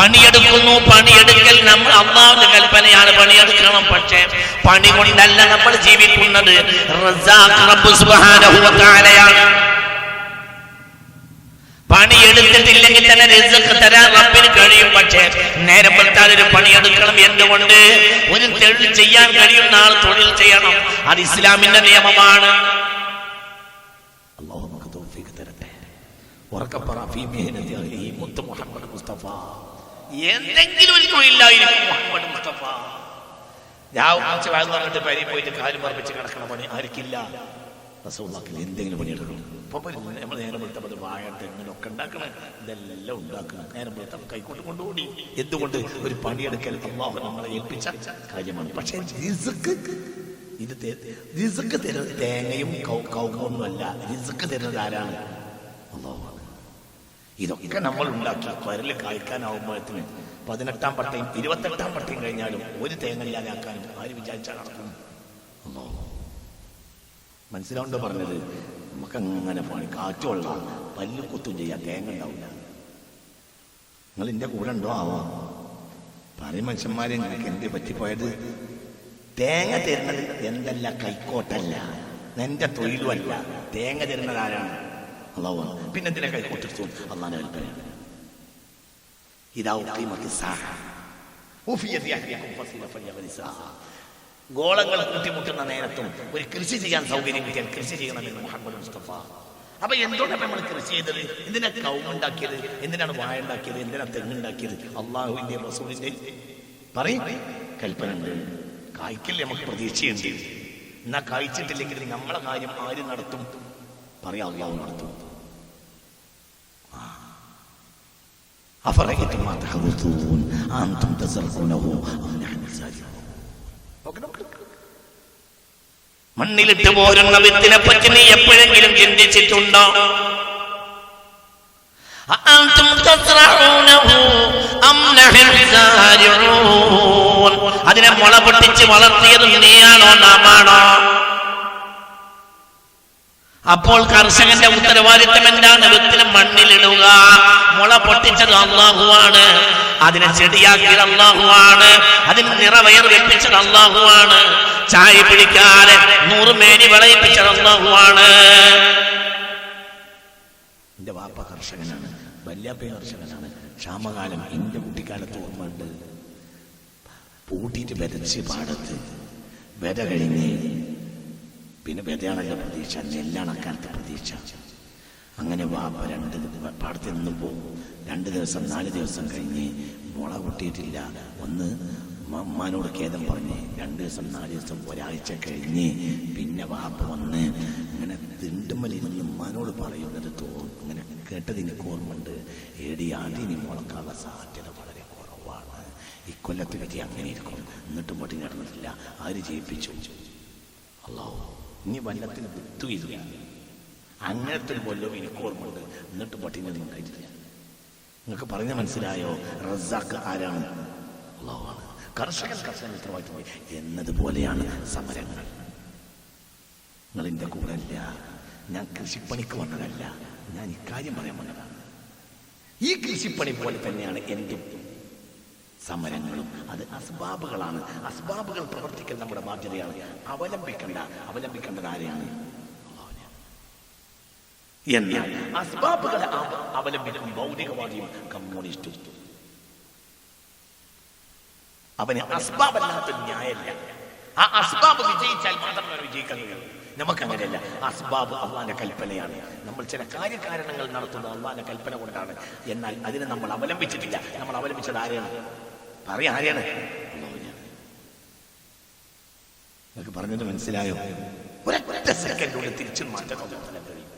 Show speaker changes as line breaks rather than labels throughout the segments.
പണിയെടുക്കുന്നു പണിയെടുക്കൽ നമ്മൾ അള്ളാഹുവിന്റെ കൽപ്പനയാണ് പണിയെടുക്കണം. പക്ഷേ പണി കൊണ്ടല്ല നമ്മൾ ജീവിക്കുന്നത്. പണിയെടുത്തിട്ടില്ലെങ്കിൽ തന്നെ റിസ്ക് തരാൻ റബ്ബിന് കഴിയും. പക്ഷേ നേരെ പറഞ്ഞാൽ ഒരു പണിയെടുക്കണം എന്തുകൊണ്ട്? ഒരു തൊഴിൽ ചെയ്യാൻ കഴിയുന്ന ആൾ തൊഴിൽ ചെയ്യണം. അത് ഇസ്ലാമിന്റെ നിയമമാണ്. അള്ളാഹു നമുക്ക് തരട്ടെ. ഉറക്കപ്പറ ഫീ മിഹ്നതി അഹ്ലിഹി മുത്ത് മുഹമ്മദ് മുസ്തഫ. എന്തെങ്കിലും ഒരു തൊഴിലായിരിക്കും മുഹമ്മദ് മുസ്തഫ ഞാൻ ഉച്ച വാങ്ങി വന്നിട്ട് പരി പോയിട്ട് കാൽ മറപ്പിച്ച് കിടക്കണ പണി ആർക്കില്ല. റസൂള്ളാക്കിൽ എന്തെങ്കിലും പണിയെടുക്കണം. ഇപ്പൊ നമ്മൾ നേരം വെളുത്തപ്പോൾ വാഴ തെങ്ങിനൊക്കെ ഉണ്ടാക്കണം? ഇതെല്ലാം ഉണ്ടാക്കണം. നേരം വെളുത്ത കൈക്കൊണ്ട് കൊണ്ടുകൂടി എന്തുകൊണ്ട്? ഒരു പണിയെടുക്കൽ അള്ളാഹു നമ്മളെ ഏൽപ്പിച്ച കാര്യമാണ്. പക്ഷേ റിസക്ക് ഇത് റിസക്ക് റിസ്ക് തരുന്നത് തേങ്ങയും കൗ- കൗങ്ങൊന്നുമല്ല. റിസക്ക് തരുന്നത് ആരാണ്? അള്ളാഹുവാണ് ഇതൊക്കെ നമ്മൾ ഉണ്ടാക്കി പരൽ കായ്ക്കാനാവുമ്പോഴത്തിന് പതിനെട്ടാം പട്ടയും ഇരുപത്തെട്ടാം പട്ടയും കഴിഞ്ഞാലും ഒരു തേങ്ങ ഇല്ലാതാക്കാനും ആര് വിചാരിച്ചാൽ നടക്കും മനസ്സിലാവുണ്ടോ പറഞ്ഞത്? നമുക്ക് അങ്ങനെ പോണി കാറ്റുള്ള പല്ല് കുത്തും ചെയ്യാം. തേങ്ങ ഉണ്ടാവില്ല. നിങ്ങൾ എന്റെ കൂടെ ഉണ്ടോ? ആവോ. പറയും മനുഷ്യന്മാരെ നിങ്ങൾക്ക് എന്ത് പറ്റിപ്പോയത്? തേങ്ങ തരുന്നത് എന്തല്ല കൈക്കോട്ടല്ല. എന്റെ തൊഴിലുമല്ല. തേങ്ങ തരുന്നത് ആരാണ്? അള്ളാഹു പിന്നെ എന്തിനെ കൈക്കോട്ടെടുത്തു അള്ളാഹാന്റെ കൽപ്പനയാണ് ഫല്യഗദി ഗോളങ്ങൾ കൂട്ടിമുട്ടുന്ന നേരത്തും ഒരു കൃഷി ചെയ്യാൻ സൗകര്യം കിട്ടിയാൽ കൃഷി ചെയ്യണമെന്ന് മുഹമ്മദ് മുസ്തഫ. അപ്പൊ എന്തുകൊണ്ടാണ് നമ്മൾ കൃഷി ചെയ്തത്? എന്തിനാ കൗമുണ്ടാക്കിയത് എന്തിനാണ് വായ ഉണ്ടാക്കിയത്? എന്തിനാ തെങ്ങുണ്ടാക്കിയത് അള്ളാഹുവിന്റെ റസൂലിന്റെ പറയും. കൽപ്പന കായ്ക്കല്ലേ നമുക്ക് പ്രതീക്ഷയുണ്ട്. എന്നാ കായ്ച്ചിട്ടില്ലെങ്കിൽ നമ്മളെ കാര്യം ആര് നടത്തും? പറയാം അള്ളാഹു നടത്തും أفرأيتم ما تحرثون أنتم تزرعونه أم نحن الزارعون മണ്ണിലിട്ട് പോരുന്ന വിത്തിനെ പറ്റി നീ എപ്പോഴെങ്കിലും ചിന്തിച്ചിട്ടുണ്ടോ أأنتم تزرعونه أم نحن الزارعون അതിനെ മുള പൊട്ടിച്ച് വളർത്തിയത് നീയാണോ നാമാണോ അപ്പോൾ കർഷകന്റെ ഉത്തരവാദിത്തം എന്താണ് വിത്തിനെ മണ്ണിലിടുക. മുള പൊട്ടിച്ചത് അള്ളാഹുവാണ്. അതിനെ ചെടിയാക്കിയത് അള്ളാഹുവാണ്. അതിന് നിറവയർ വെപ്പിച്ചത് അള്ളാഹുവാണ്. ചായ പിടിക്കാതെ നൂറുമേനി വിളയിപ്പിച്ചത് അള്ളാഹുവാണ്. എന്റെ വാപ്പ കർഷകനാണ്. വല്യാപ്പ കർഷകനാണ്. ക്ഷാമകാലം എന്റെ കുട്ടിക്കാലത്ത് ഓർമ്മയുണ്ട്. പൂട്ടിയിട്ട് വിതച്ച് പാടത്ത് വിത കഴിഞ്ഞ് പിന്നെ വിതയാണല്ലോ പ്രതീക്ഷ. നെല്ലാണ് അക്കാലത്ത് പ്രതീക്ഷ. അങ്ങനെ വാപ്പ രണ്ട് പാടത്തിൽ നിന്ന് പോകും രണ്ട് ദിവസം നാല് ദിവസം കഴിഞ്ഞ് മുള പൊട്ടിയിട്ടില്ല. ഒന്ന് അമ്മാനോട് ഖേദം പറഞ്ഞ് രണ്ട് ദിവസം നാല് ദിവസം ഒരാഴ്ച കഴിഞ്ഞ് പിന്നെ വാപ്പ വന്ന് ഇങ്ങനെ തിണ്ടുമലി നിന്ന് ഉമ്മാനോട് പറയുന്നത് തോ ഇങ്ങനെ കേട്ടത് എനിക്ക് ഓർമ്മയുണ്ട്. ഏടി ആദ്യം മുളക്കാനുള്ള സാധ്യത വളരെ കുറവാണ്. ഇക്കൊല്ലത്തെ വിധി അങ്ങനെ ഇരിക്കും എന്നിട്ടും പൊട്ടി നടന്നിട്ടില്ല. ആര് ജയിപ്പിച്ചു? അള്ളാഹു. ഇനി വല്ലത്തിന് വിത്തുയില്ല അങ്ങനത്തെ ഒരു കൊല്ലവും എനിക്ക് ഓർമ്മയുണ്ട്. എന്നിട്ട് പട്ടിണി ഉണ്ടായിട്ടില്ല. നിങ്ങൾക്ക് പറഞ്ഞ മനസ്സിലായോ? റസാഖ് ആരാണ്? അള്ളാഹുവാണ്. കർഷകൻ കർഷകൻ പോയി എന്നതുപോലെയാണ് സമരങ്ങൾ. നിങ്ങൾ എന്റെ കൂടെ അല്ല. ഞാൻ കൃഷിപ്പണിക്ക് വന്നതല്ല. ഞാൻ ഇക്കാര്യം പറയാൻ വന്നതാണ്. ഈ കൃഷിപ്പണി പോലെ തന്നെയാണ് എന്റെ സമരങ്ങളും അത് അസ്ബാബുകളാണ്. അസ്ബാബുകൾ പ്രവർത്തിക്കൽ നമ്മുടെ ബാധ്യതയാണ് അവലംബിക്കേണ്ട. അവലംബിക്കേണ്ടത് ആരെയാണ്. എന്നാൽ അസ്ബാബുകളെ അവ- അവലംബിക്കും ഭൗതികവാദിയും കമ്മ്യൂണിസ്റ്റും. അവന് അസ്ബാബല്ലാത്ത ന്യായമല്ല ആ അസ്ബാബ് വിജയിച്ചാൽ മാത്രമേ കഴിയൂ. നമുക്കങ്ങനെയല്ല. അസ്ബാബ് അള്ളാന്റെ കൽപ്പനയാണ്. നമ്മൾ ചില കാര്യകാരണങ്ങൾ നടത്തുന്നത് അള്ളാന്റെ കൽപ്പന കൊണ്ടാണ്. എന്നാൽ അതിനെ നമ്മൾ അവലംബിച്ചിട്ടില്ല. നമ്മൾ അവലംബിച്ചത് ആരെയാണ്? പറയാ ആരെയാണ് അള്ളാഹുവിനെയാണ്. നിങ്ങൾക്ക് പറഞ്ഞത് മനസ്സിലായോ ഒരൊറ്റ സെക്കൻഡിനുള്ളിൽ തിരിച്ചു മാറ്റാൻ അള്ളാഹുവിന് കഴിയും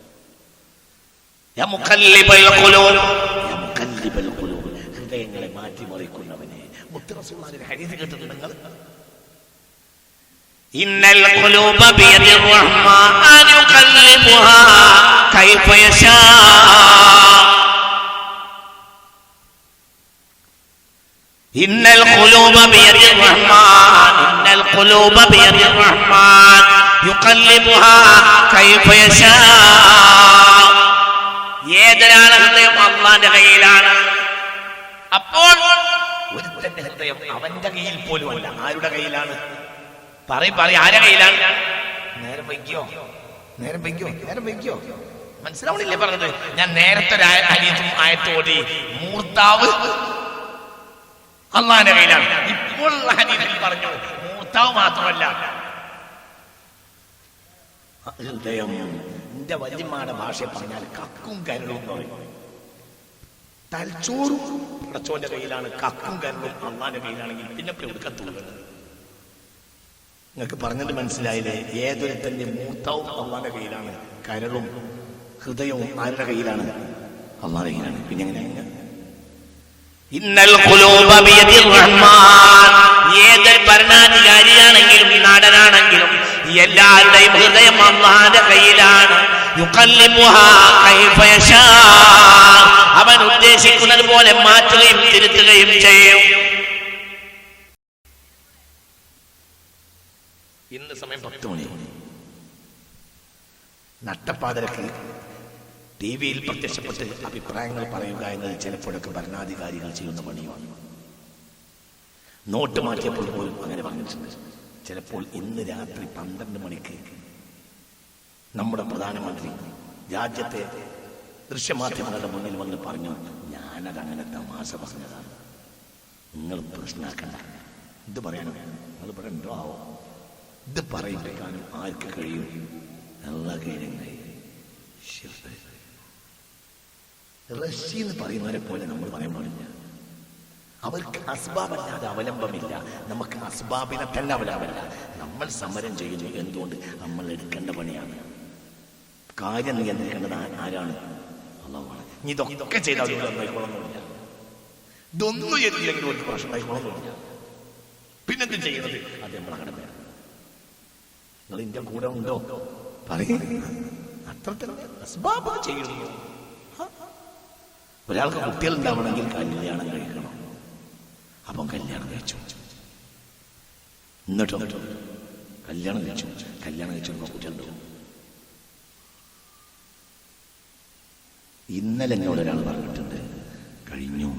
യാ മുഖല്ലിബൽ ഖുലൂബ്. യാ മുഖല്ലിബൽ ഖുലൂബ്. ഹൃദയങ്ങളെ മാറ്റിമറിക്കുന്നവനെ മുത്തറസുള്ളാഹിന്റെ ഹരീത് കേട്ടിട്ടുണ്ട് നിങ്ങൾ إن القلوب بيد الرحمن يقلبها كيف يشاء إن القلوب بيد الرحمن إن القلوب بيد الرحمن يقلبها كيف يشاء ഏതൊരാളെ ഹൃദയം അള്ളാന്റെ കയ്യിലാണ് അപ്പോൾ ഒരുത്തന്റെ ഹൃദയം അവന്റെ കയ്യിൽ പോലും അല്ല ആരുടെ കയ്യിലാണ് പറയും പറയും ആരുടെ കയ്യിലാണ് നേരം വയ്ക്കോ നേരം വയ്ക്കോ നേരം വയ്ക്കോ മനസ്സിലാവണില്ലേ പറഞ്ഞത് ഞാൻ നേരത്തെ ഒരു ആയ- ഹദീസും ആയത്തോടി മൂർത്താവ് അള്ളാന്റെ കയ്യിലാണ്. ഇപ്പോൾ പറഞ്ഞു മൂത്താവ് മാത്രമല്ല. എന്റെ വല്യമ്മയുടെ ഭാഷയെ പറഞ്ഞാൽ കക്കും കരളും തലച്ചോറും പടച്ചോന്റെ കയ്യിലാണ് കക്കും കരളും അള്ളാന്റെ കയ്യിലാണെങ്കിൽ പിന്നെ എടുക്കത്തുള്ളത് നിങ്ങൾക്ക് പറഞ്ഞത് മനസ്സിലായില്ലേ? ഏതൊരുത്തന്റെ മൂത്താവും അള്ളാന്റെ കയ്യിലാണ്. കരളും ഹൃദയവും ആരുടെ കയ്യിലാണ്? അള്ളാന്റെ കയ്യിലാണ്. പിന്നെ ഇന്നൽ ഏതൊരു ഭരണാധികാരിയാണെങ്കിലും നാടനാണെങ്കിലും എല്ലാവരുടെയും ഹൃദയം അള്ളാന്റെ കയ്യിലാണ്. അവൻ ഉദ്ദേശിക്കുന്നത് പോലെ മാറ്റുകയും തിരുത്തുകയും ചെയ്യും. ഇന്ന് സമയം പത്ത് മണി. നട്ടപ്പാതിരക്ക് ടി വിയിൽ പ്രത്യക്ഷപ്പെട്ട് അഭിപ്രായങ്ങൾ പറയുക എന്നത് ചിലപ്പോഴൊക്കെ ഭരണാധികാരികൾ ചെയ്യുന്ന പണിയാണ്. നോട്ട് മാറ്റിയപ്പോൾ പോലും അങ്ങനെ പറഞ്ഞിട്ടുണ്ട്. ചിലപ്പോൾ ഇന്ന് രാത്രി പന്ത്രണ്ട് മണിക്ക് നമ്മുടെ പ്രധാനമന്ത്രി രാജ്യത്തെ ദൃശ്യമാധ്യമങ്ങളുടെ മുന്നിൽ വന്ന് പറഞ്ഞു ഞാനത് അങ്ങനെ തമാശ പറഞ്ഞതാണ്. നിങ്ങൾ പ്രശ്നമാക്കണ്ട ഇത് പറയണം നിങ്ങൾ പറയണ്ടോ? ആവോ. ഇത് പറയിപ്പിക്കാനും ആർക്ക് കഴിയും? നല്ല കഴിയുന്നത് റഷ്യ എന്ന് പറയുന്നവരെ പോലെ നമ്മൾ പറയാൻ പാടില്ല. അവർക്ക് അസ്ബാബല്ലാതെ അവലംബമില്ല. നമുക്ക് അസ്ബാബിനെ തന്നെ അവലംബമില്ല. നമ്മൾ സമരം ചെയ്യുന്നു എന്തുകൊണ്ട്? നമ്മൾ എടുക്കേണ്ട പണിയാണ്. കാര്യം നിയന്ത്രിക്കേണ്ടത് ആരാണ്? അള്ളാഹുവാണ്. ഇനി ഇതൊക്കെ ചെയ്താൽ ഒരു നന്നായിക്കോളൊന്നുമില്ല ഇതൊന്നും ചെയ്തില്ലെങ്കിൽ ഒരു പ്രശ്നമായിക്കോളൊന്നുമില്ല പിന്നെന്ത് ചെയ്യുന്നത്? അത് നമ്മളെ കടമയാണ്. നിങ്ങൾ ഇന്ത്യ കൂടെ ഉണ്ടോ? പറയുന്നത് അത്രത്തിലുള്ള അസ്ബാബ് ചെയ്യുന്നു. ഒരാൾക്ക് കുട്ടികൾ ഉണ്ടാവണമെങ്കിൽ കല്യാണം കഴിക്കണം. അപ്പം കല്യാണം കഴിച്ചു. എന്നിട്ടോ? കല്യാണം കഴിച്ചു. കല്യാണം കഴിച്ചു കുട്ടികളുണ്ടാവും ഇന്നലെ എന്നോട് ഒരാൾ പറഞ്ഞിട്ടുണ്ട്. കഴിഞ്ഞു.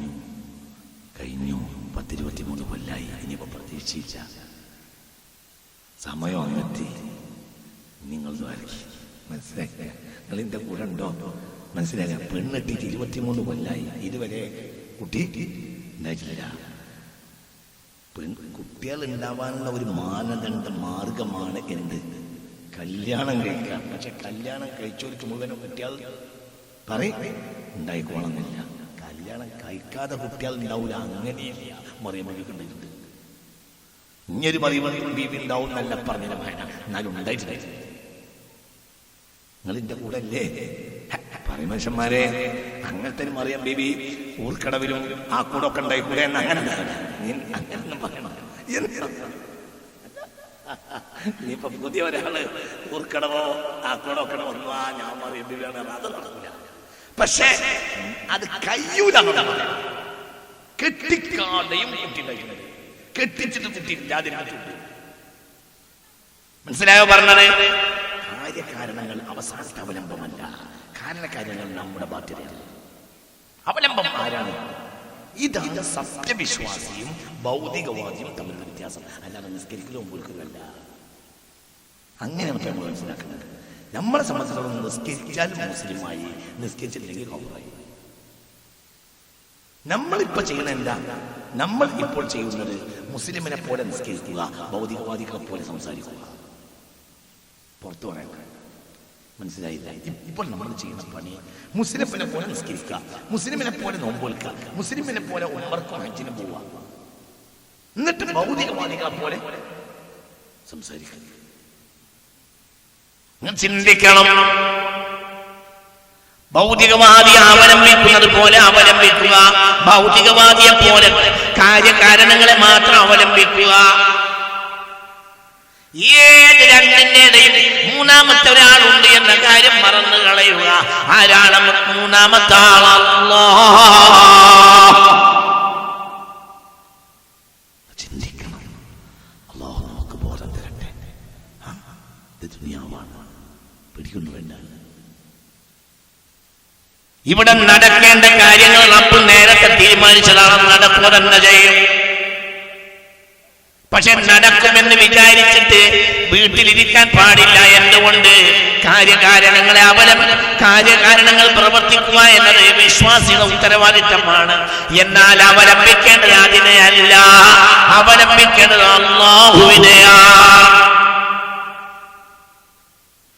കഴിഞ്ഞു. പത്തിരുപത്തി മൂന്ന് കൊല്ലായി. ഇനിയിപ്പോ പ്രതീക്ഷിച്ച സമയം അങ്ങെത്തി നിങ്ങൾ മനസ്സിലായി നിങ്ങൾ എന്റെ കൂടെ ഉണ്ടോ? മനസ്സിലായ പെണ്ണെട്ടിട്ട് ഇരുപത്തിമൂന്ന് കൊല്ലായി. ഇതുവരെ കുട്ടി ഉണ്ടായിട്ടില്ല പെൺ കുട്ടികൾ ഉണ്ടാവാനുള്ള ഒരു മാനദണ്ഡ മാർഗമാണ് എന്ത്? കല്യാണം കഴിക്കാൻ പക്ഷെ കല്യാണം കഴിച്ചവർക്ക് മുഴുവനും കുട്ടികൾ പറയും ഉണ്ടായിക്കോളന്നില്ല. കല്യാണം കഴിക്കാതെ കുട്ടികൾ ഉണ്ടാവില്ല അങ്ങനെയില്ല. മറിയമൊക്കെ ഉണ്ടായിട്ടുണ്ട്. ഇനിയൊരു മറിയമ ബീബി ഉണ്ടാവും എന്നല്ല പറഞ്ഞ വേണ്ട എന്നാലും ഉണ്ടായിട്ടില്ല. നിങ്ങൾ കൂടെ അല്ലേ? പറയും മനുഷ്യന്മാരെ അങ്ങനത്തെ മറിയാം ബീബി ഊർക്കടവിലും ആ കൂടെ ഒക്കെ ഉണ്ടായിക്കൂടെ എന്ന് അങ്ങനെ അങ്ങനെ പറയണം? ഇനിയിപ്പൊ പുതിയ ഒരാൾ ഊർക്കടവോ ആ കൂടെ ഒക്കെ വന്നു ഞാൻ മറിയം ബീബിയാണ് നടക്കില്ല പക്ഷേ അത് കയ്യൂല കെട്ടിക്കാതെയും കുട്ടി ഉണ്ടായിട്ടുണ്ട് കെട്ടിച്ചിട്ട് കുട്ടി ഇല്ലാതിരുന്നിട്ടുണ്ട് മനസ്സിലായോ പറഞ്ഞത്? കാര്യകാരണങ്ങൾ അവസാനത്തെ അവലംബമല്ല. കാരണകാര്യങ്ങൾ നമ്മുടെ ബാധ്യതയാണ് അവലംബം ആരാണ്? ഇതാണ് സത്യവിശ്വാസിയും ഭൗതികവാദിയും തമ്മിലുള്ള വ്യത്യാസം. അല്ലാതെ നിസ്കരിക്കലും കൊടുക്കുന്നല്ല അങ്ങനെ നമ്മൾ മനസ്സിലാക്കുന്നത് നമ്മളെ സംബന്ധിച്ചിടത്തോളം നിസ്കരിച്ചാൽ മുസ്ലിമായി നിസ്കരിച്ചില്ലെങ്കിൽ കൗറായി നമ്മളിപ്പോ ചെയ്യുന്ന എന്താ? നമ്മൾ ഇപ്പോൾ ചെയ്യുന്നത് മുസ്ലിമിനെ പോലെ നിസ്കരിക്കുക ഭൗതികവാദികളെ പോലെ സംസാരിക്കുക. പുറത്തു പറയാൻ മനസ്സിലായില്ല? ഇപ്പോൾ നമ്മൾ ചെയ്യുന്ന പണി മുസ്ലിമിനെ പോലെ നിസ്കരിക്കുക മുസ്ലിമിനെ പോലെ നോമ്പൊൽക്കുക മുസ്ലിമിനെ പോലെ ഉമ്മർക്കും ഹജ്ജിനും പോവുക. എന്നിട്ട് ഭൗതികവാദികളെ പോലെ സംസാരിക്കുക. ചിന്തിക്കണം. ഭൗതികവാദിയെ അവലംബിക്കുന്നത് പോലെ അവലംബിക്കുക ഭൗതികവാദിയെ പോലെ കാര്യകാരണങ്ങളെ മാത്രം അവലംബിക്കുക ഏത് രണ്ടിന്റെ ഇടയിൽ മൂന്നാമത്തെ ഒരാളുണ്ട് എന്ന കാര്യം മറന്നു കളയുക. ആരാണ് മൂന്നാമത്തെ ആളല്ലോ അള്ളാഹു തരട്ടെ. ദുനിയാവാണ്. പിടിക്കുന്നു ഇവിടെ നടക്കേണ്ട കാര്യങ്ങൾ റബ്ബ് നേരത്തെ തീരുമാനിച്ചതാണ്. നടക്കുക തന്നെ ചെയ്യും. പക്ഷെ നടക്കുമെന്ന് വിചാരിച്ചിട്ട് വീട്ടിലിരിക്കാൻ പാടില്ല എന്തുകൊണ്ട്? കാര്യകാരണങ്ങളെ അവലം കാര്യകാരണങ്ങൾ പ്രവർത്തിക്കുക എന്നത് വിശ്വാസിയുടെ ഉത്തരവാദിത്തമാണ്. എന്നാൽ അവലംബിക്കേണ്ടത് അതിനെയല്ല അവലംബിക്കേണ്ടത് അള്ളാഹുവിനെയാണ്